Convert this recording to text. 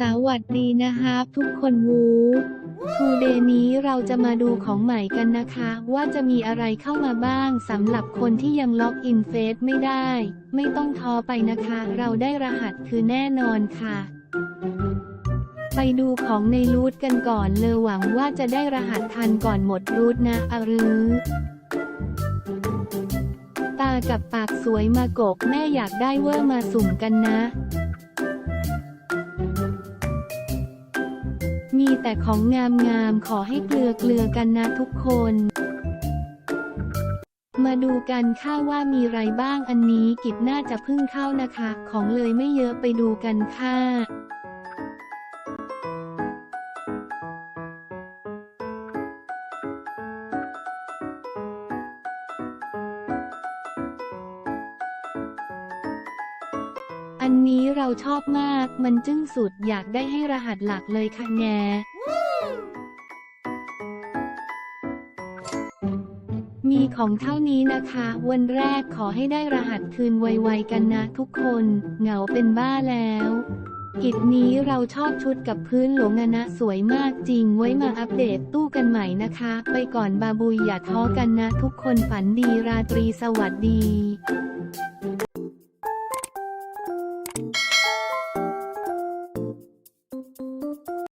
สวัสดีนะครับทุกคนวูทูเดย์นี้เราจะมาดูของใหม่กันนะคะ ว่าจะมีอะไรเข้ามาบ้างสำหรับคนที่ยังล็อกอินเฟซไม่ได้ ไม่ต้องท้อไปนะคะ เราได้รหัสคือแน่นอนค่ะ ไปดูของในรูทกันก่อนเลยหวังว่าจะได้รหัสทันก่อนหมดรูทนะอรือตากับปากสวยมากกแม่อยากได้เวอร์มาสุ่มกันนะ มีแต่ของงามๆขอให้เกลือเกลือกันนะทุกคน มาดูกันค่ะว่ามีไรบ้างอันนี้กิจน่าจะพึ่งเข้านะคะ ของเลยไม่เยอะไปดูกันค่ะ อันนี้เราชอบมาก มันจึ้งสุดอยากได้ให้รหัสหลักเลยค่ะแงมีของเท่านี้นะคะ วันแรกขอให้ได้รหัสคืนไวๆกันนะทุกคน เหงาเป็นบ้าแล้วกิจนี้เราชอบชุดกับพื้นหลงอนะสวยมากจริงไว้มาอัปเดตตู้กันใหม่นะคะ ไปก่อนบาบุยอย่าท้อกันนะทุกคนฝันดีราตรีสวัสดี